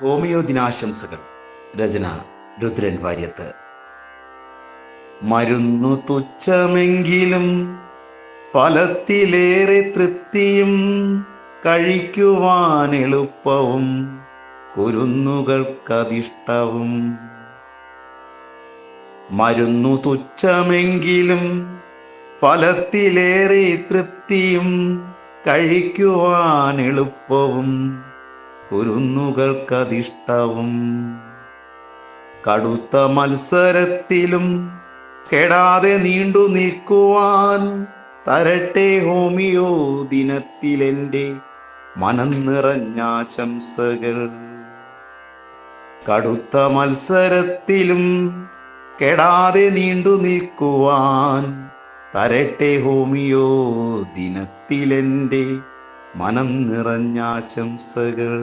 Homeo ദിനാശംസകൾ രചന രുദ്രൻ വാര്യത്ത്. മരുന്നു തുച്ഛമെങ്കിലും ഫലത്തിലേറെ തൃപ്തിയും കഴിക്കുവാൻ എളുപ്പവും കുരുന്നുകൾക്കതിഷ്ടവും. മരുന്നു തുച്ഛമെങ്കിലും ഫലത്തിലേറെ തൃപ്തിയും കഴിക്കുവാൻ എളുപ്പവും കുരുന്നുകൾക്കതിഷ്ടവും കടുത്ത മത്സരത്തിലും കെടാതെ നീണ്ടു നിൽക്കുവാൻ തരട്ടെ ഹോമിയോ ദിനത്തിലെന്റെ മനം നിറഞ്ഞാശംസകൾ കടുത്ത മത്സരത്തിലും കെടാതെ നീണ്ടു നിൽക്കുവാൻ തരട്ടെ ഹോമിയോ ദിനത്തിലെന്റെ മനം നിറഞ്ഞാശംസകൾ